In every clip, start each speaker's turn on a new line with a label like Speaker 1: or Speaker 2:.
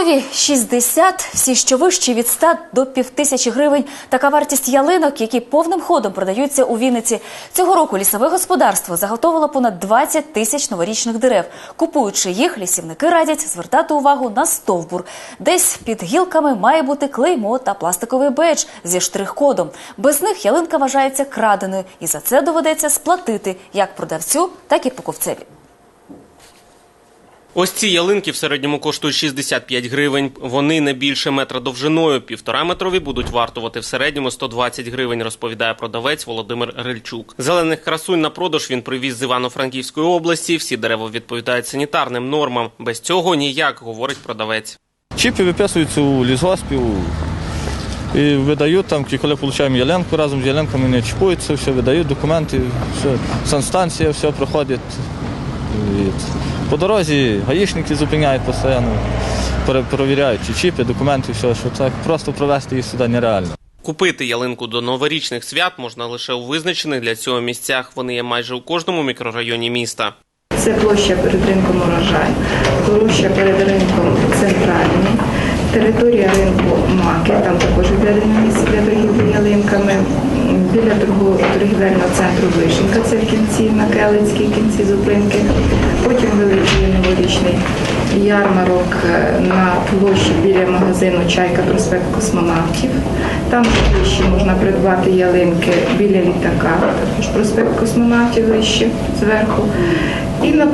Speaker 1: Готові 60, всі що вищі від 100 до півтисячі гривень. Така вартість ялинок, які повним ходом продаються у Вінниці. Цього року лісове господарство заготовило понад 20 тисяч новорічних дерев. Купуючи їх, лісівники радять звертати увагу на стовбур. Десь під гілками має бути клеймо та пластиковий бейдж зі штрих-кодом. Без них ялинка вважається краденою, і за це доведеться сплатити як продавцю, так і покупцеві.
Speaker 2: Ось ці ялинки в середньому коштують 65 гривень. Вони не більше метра довжиною. Півтора метрові будуть вартувати в середньому 120 гривень, розповідає продавець Володимир Рильчук. Зелених красунь на продаж він привіз з Івано-Франківської області. Всі дерева відповідають санітарним нормам. Без цього ніяк, говорить продавець.
Speaker 3: Чіпи виписуються у лісгоспів і видають там, коли отримуємо ялинку, разом з ялинками не чіпуються, все видають документи, все, санстанція все проходить. По дорозі гаїшники зупиняють постійно, перевіряють чи чіпи, документи, все, що так просто провести їх сюди нереально.
Speaker 2: Купити ялинку до новорічних свят можна лише у визначених для цього місцях. Вони є майже у кожному мікрорайоні міста.
Speaker 4: Це площа перед ринком урожай, площа перед ринком центральний, територія ринку Маки, там також відведено місце для торгівлі ялинками. Біля торгівельного центру Вишенька, це в кінці, на Келицькій кінці зупинки. Потім великий новорічний ярмарок е, на площі біля магазину Чайка проспект космонавтів. Там вище можна придбати ялинки біля літака, також проспект космонавтів вище зверху. І на,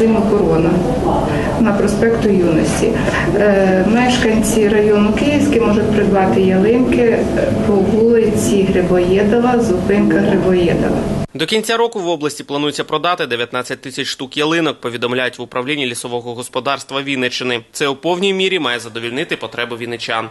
Speaker 4: е, Корона на проспекту Юності. Е, Мешканці району Київський можуть придбати ялинки по вулиці Грибоєдова, зупинка Грибоєдова.
Speaker 2: До кінця року в області планується продати 19 тисяч штук ялинок, повідомляють в управлінні лісового господарства Вінниччини. Це у повній мірі має задовільнити потреби вінничан.